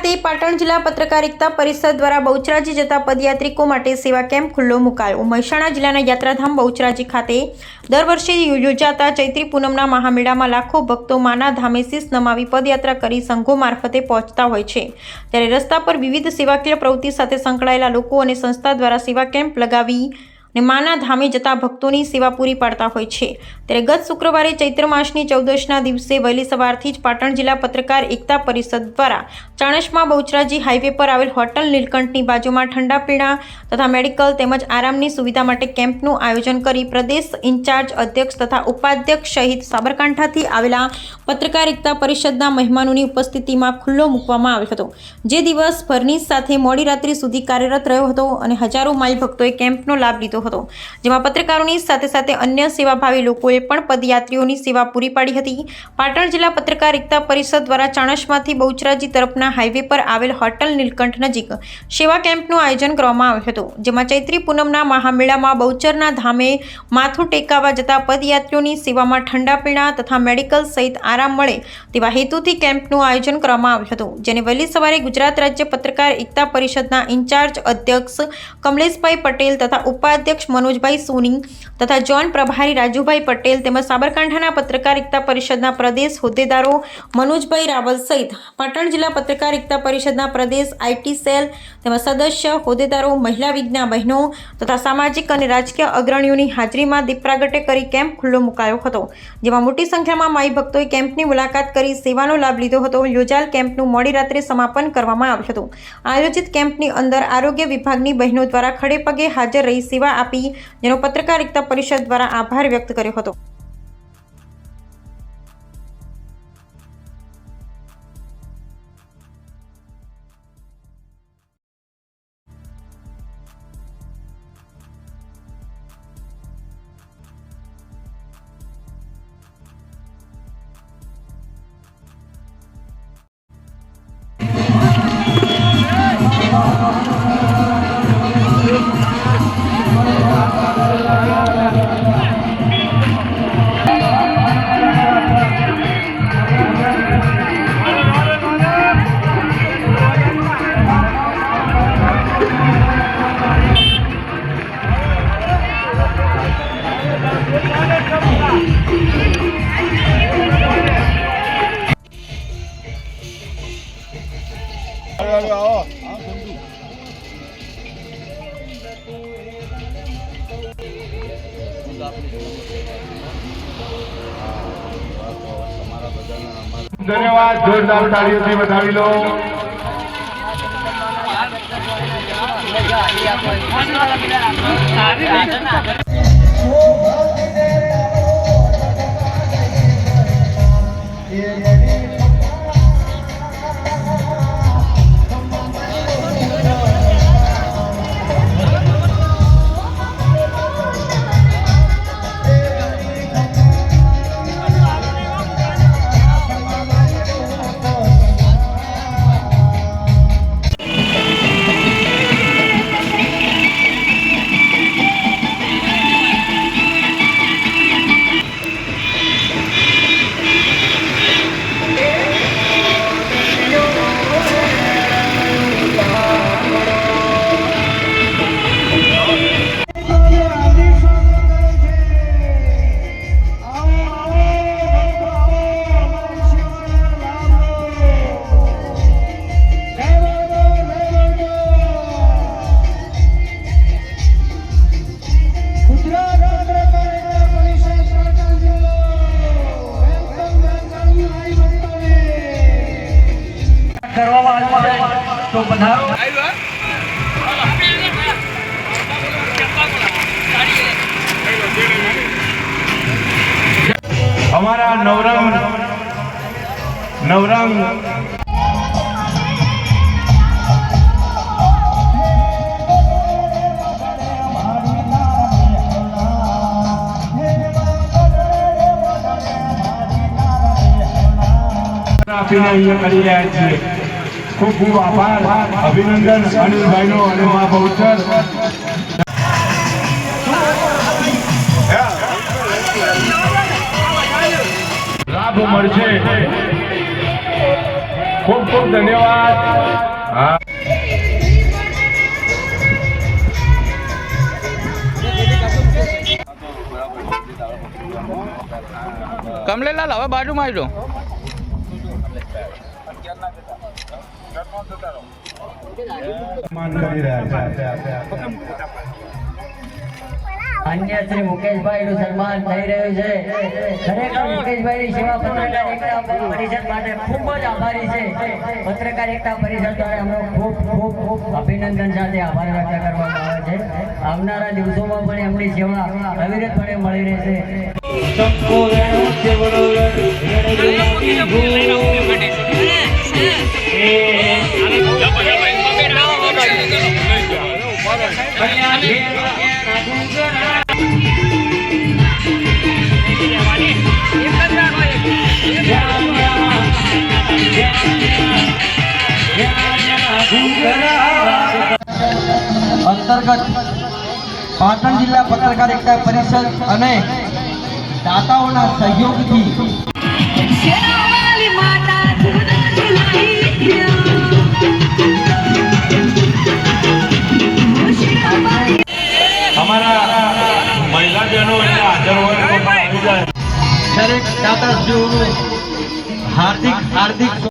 ખાતે પાટણ જિલ્લા પત્રકારિતા પરિષદ દ્વારા બહુચરાજી જતા પદયાત્રિકો માટે સેવા કેમ્પ ખુલ્લો મુકાયો. મહેસાણા જિલ્લાના યાત્રાધામ બહુચરાજી ખાતે દર વર્ષે યોજાતા ચૈત્રી પૂનમના મહામેળામાં લાખો ભક્તો માના ધામે શીસ નમાવી પદયાત્રા કરી સંઘો મારફતે પહોંચતા હોય છે. ત્યારે રસ્તા પર વિવિધ સેવાકીય પ્રવૃત્તિ સાથે સંકળાયેલા લોકો અને સંસ્થા દ્વારા સેવા કેમ્પ લગાવી અને માના ધામે જતા ભક્તોની સેવા પૂરી પાડતા હોય છે. ત્યારે ગત શુક્રવારે ચૈત્ર માસની ચૌદશના દિવસે વહેલી સવારથી જ પાટણ જિલ્લા પત્રકાર એકતા પરિષદ દ્વારા ચાણસમાં બહુચરાજી હાઈવે પર આવેલ હોટલ નીલકંઠની બાજુમાં ઠંડા પીણા તથા મેડિકલ તેમજ આરામની સુવિધા માટે કેમ્પનું આયોજન કરી પ્રદેશ ઇન્ચાર્જ અધ્યક્ષ તથા ઉપાધ્યક્ષ સહિત સાબરકાંઠાથી આવેલા પત્રકાર એકતા પરિષદના મહેમાનોની ઉપસ્થિતિમાં ખુલ્લો મૂકવામાં આવ્યો હતો. જે દિવસ ભરની સાથે મોડી રાત્રિ સુધી કાર્યરત રહ્યો હતો અને હજારો માઇલ ભક્તોએ કેમ્પનો લાભ લીધો હતો. જેમાં પત્રકારોની સાથે સાથે અન્ય સેવાભાવી લોકોએ પણ પદયાત્રીઓની સેવા પૂરી પાડી હતી. પાટણ જિલ્લા પત્રકાર એકતા પરિષદ દ્વારા ચાણસમાંથી બહુચરાજી તરફના હાઈવે પર આવેલ હોટલ નીલકંઠ નજીક સેવા કેમ્પનું આયોજન કરવામાં આવ્યું હતું. જેમાં ચૈત્રી પૂનમના મહામેળામાં બહુચરના ધામે માથું ટેકાવા જતા પદયાત્રીઓની સેવામાં ઠંડા પીણા તથા મેડિકલ સહિત આરામ મળે તેવા હેતુથી કેમ્પનું આયોજન કરવામાં આવ્યું હતું. જેને વહેલી સવારે ગુજરાત રાજ્ય પત્રકાર એકતા પરિષદના ઇન્ચાર્જ અધ્યક્ષ કમલેશભાઈ પટેલ તથા ઉપાધ્યક્ષ મનોજભાઈ સોની તથા જોન પ્રભારી રાજુભાઈ પટેલ તેમજ સાબરકાંઠાના પત્રકાર પરિષદના પ્રદેશ હોદ્દેદારો મનોજભાઈ રાવલ સહિત પાટણ જિલ્લા પત્રકાર પરિષદના પ્રદેશ આઈટી સેલ તેમજ સદસ્ય, હોદ્દેદારો, મહિલા વિજ્ઞા બહેનો તથા સામાજિક અને રાજકીય અગ્રણીઓની હાજરીમાં દીપ પ્રાગટ્ય કરી કેમ્પ ખુલ્લો મુકાયો હતો, જેમાં મોટી સંખ્યામાં માઈ ભક્તોએ કેમ્પની મુલાકાત કરી સેવાનો લાભ લીધો હતો. યોજાયેલ કેમ્પનું મોડી રાત્રે સમાપન કરવામાં આવ્યું હતું. આયોજિત કેમ્પની અંદર આરોગ્ય વિભાગની બહેનો દ્વારા ખડે પગે હાજર રહી સેવા આપી જેનો પત્રકાર એકતા પરિષદ દ્વારા આભાર વ્યક્ત કર્યો હતો. ધન્યવાદ જોરદાર તાળીઓથી વધાવી લો. ગુજરાત કરવામાં આવ્યું છે. તો પધારો. અમારા નવરંગ નવરંગ આપીને અહીંયા કરી રહ્યા છીએ. ખૂબ ખૂબ આભાર, અભિનંદન અનિલભાઈનો અને મા બહુચર. લાભ મળશે. ખૂબ ખૂબ ધન્યવાદ. કમલેલાલ, હવે બાજુમાં આવી છે અન્ય શ્રી મુકેશભાઈ નું સન્માન થઈ રહ્યું છે. ખરેખર મુકેશભાઈ ની સેવા પત્રકાર એકતા પરિષદ માટે ખૂબ જ આભારી છે. પત્રકાર એકતા પરિષદ દ્વારા એમનો ખૂબ ખૂબ ખૂબ અભિનંદન સાથે આભાર વ્યક્ત કરવામાં આવે છે. આવનારા દિવસોમાં પણ એમની સેવા અવિરતપણે મળી રહેશે. અંતર્ગત પાટણ જિલ્લા પત્રકાર એકતા પરિષદ અને દાતાઓના સહયોગથી અમારા મહિલા બહેનો હાર્દિક હાર્દિક